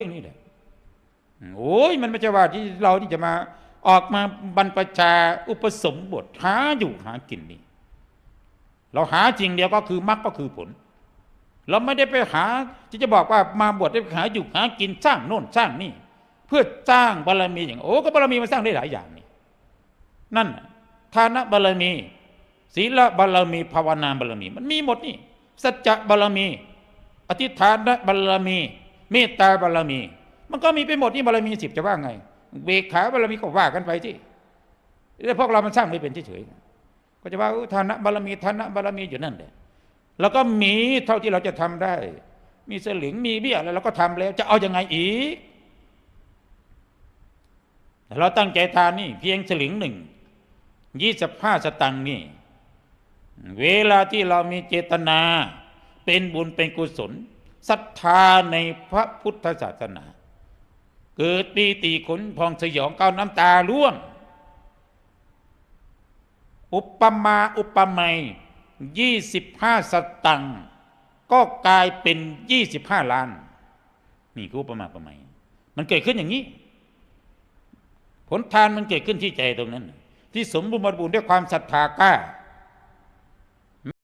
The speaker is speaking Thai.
รื่องนี้แหละโอ้ยมันไม่ใช่ว่าที่เราที่จะมาออกมาบรรพชาอุปสมบทหาอยู่หากินนี่เราหาจริงเดียวก็คือมรรคก็คือผล เราไม่ได้ไปหาที่จะบอกว่ามาบวชได้ไปหาอยู่หากินสร้างโน่นสร้างนี่ เพื่อสร้างบารมีอย่างโอ้ก็บารมีมันสร้างได้หลายอย่างนี่นั่นทานบารมี ศีลบารมีภาวนาบารมี มันมีหมดนี่สัจจะบารมี อธิษฐานบารมี เมตตาบารมี มันก็มีไปหมดนี่บารมีสิบจะว่าไงเบกขาบารมีก็ว่ากันไปที่แล้วพวกเรามันสร้างไม่เป็นเฉยๆก็จะว่าเออทานะบารมีทานะบารมีอยู่นั่นแหละแล้วก็มีเท่าที่เราจะทำได้ มีสลิงมีเบี้ยอะไรเราก็ทำแล้ว จะเอาอยัางไงอีกแต่เราตั้งใจทานนี่เพียงสลิงหนึ่งยี่สิบห้าสตังค์นี่ เวลาที่เรามีเจตนา เป็นบุญเป็นกุศล ศรัทธาในพระพุทธศาสนา เกิดปีติขนพองสยองก้าน้ำตาร่วง อุปมาอุปไมยยี่สิบห้าสตังก็กลายเป็นยี่สิบห้าล้าน นี่คืออุปมาอุปไมยมันเกิดขึ้นอย่างนี้ ผลทานมันเกิดขึ้นที่ใจตรงนั้น ที่สมบูรณ์บริบูรณ์ด้วยความศรัทธากล้า